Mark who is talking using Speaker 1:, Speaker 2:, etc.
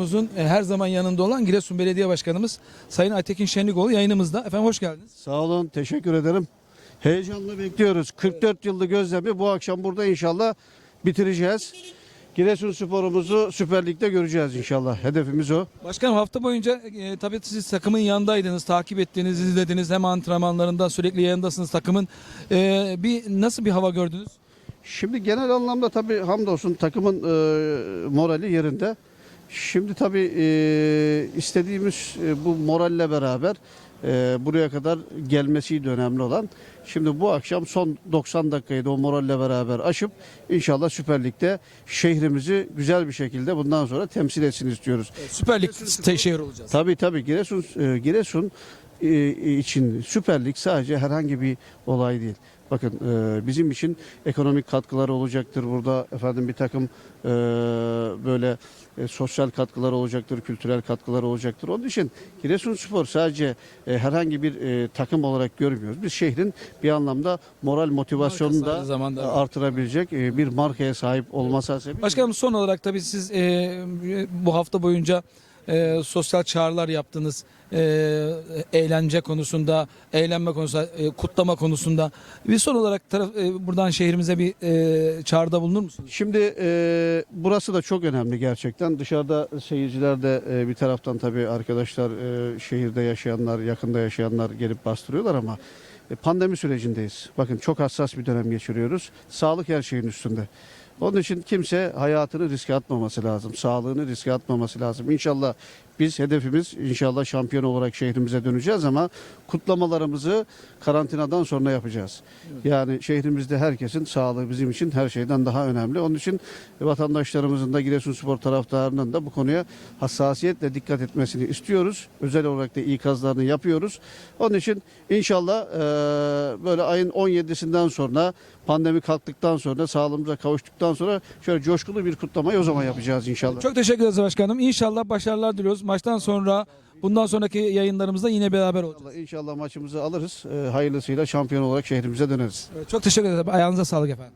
Speaker 1: Uzun e, her zaman yanında olan Giresun Belediye Başkanımız Sayın Aytekin Şenlikoğlu yayınımızda. Efendim hoş geldiniz.
Speaker 2: Sağ olun, teşekkür ederim. Heyecanla bekliyoruz. 44 yıllık gözlemi bu akşam burada inşallah bitireceğiz. Giresun sporumuzu Süper Lig'de göreceğiz inşallah. Hedefimiz o.
Speaker 1: Başkanım hafta boyunca e, tabii siz takımın yanındaydınız, takip ettiğiniz, izlediniz. Hem antrenmanlarında sürekli yayındasınız takımın. E, bir nasıl bir hava gördünüz?
Speaker 2: Şimdi genel anlamda tabii hamdolsun takımın e, morali yerinde. Şimdi tabii e, istediğimiz e, bu moralle beraber e, buraya kadar gelmesiydi önemli olan. Şimdi bu akşam son 90 dakikayı da o moralle beraber aşıp inşallah Süper Lig'de şehrimizi güzel bir şekilde bundan sonra temsil etsin istiyoruz.
Speaker 1: Süper Lig şehir olacağız.
Speaker 2: Tabii tabii Giresun e, Giresun e, için Süper Lig sadece herhangi bir olay değil. Bakın e, bizim için ekonomik katkıları olacaktır burada efendim bir takım e, böyle e, sosyal katkıları olacaktır, kültürel katkıları olacaktır. Onun için Giresunspor sadece e, herhangi bir e, takım olarak görmüyoruz. Biz şehrin bir anlamda moral motivasyonunu da
Speaker 1: zamanda,
Speaker 2: artırabilecek e, bir markaya sahip olması hasebiyle
Speaker 1: Başkanım son olarak tabii siz e, bu hafta boyunca e, sosyal çağrılar yaptınız. E, eğlence konusunda, eğlenme konusunda, e, kutlama konusunda. Bir son olarak taraf, e, buradan şehrimize bir e, çağrıda bulunur musunuz?
Speaker 2: Şimdi e, burası da çok önemli gerçekten. Dışarıda seyirciler de e, bir taraftan tabii arkadaşlar e, şehirde yaşayanlar, yakında yaşayanlar gelip bastırıyorlar ama e, pandemi sürecindeyiz. Bakın çok hassas bir dönem geçiriyoruz. Sağlık her şeyin üstünde. Onun için kimse hayatını riske atmaması lazım. Sağlığını riske atmaması lazım. İnşallah biz hedefimiz inşallah şampiyon olarak şehrimize döneceğiz ama kutlamalarımızı karantinadan sonra yapacağız. Yani şehrimizde herkesin sağlığı bizim için her şeyden daha önemli. Onun için vatandaşlarımızın da Giresunspor taraftarının da bu konuya hassasiyetle dikkat etmesini istiyoruz. Özel olarak da ikazlarını yapıyoruz. Onun için inşallah böyle ayın 17'sinden sonra pandemi kalktıktan sonra sağlığımıza kavuştuktan sonra şöyle coşkulu bir kutlamayı o zaman yapacağız inşallah.
Speaker 1: Çok teşekkür ederiz başkanım. İnşallah başarılar diliyoruz. Maçtan sonra bundan sonraki yayınlarımızda yine beraber olacağız.
Speaker 2: İnşallah maçımızı alırız. Eee, hayırlısıyla şampiyon olarak şehrimize döneriz.
Speaker 1: Çok teşekkür ederim. Ayağınıza sağlık efendim.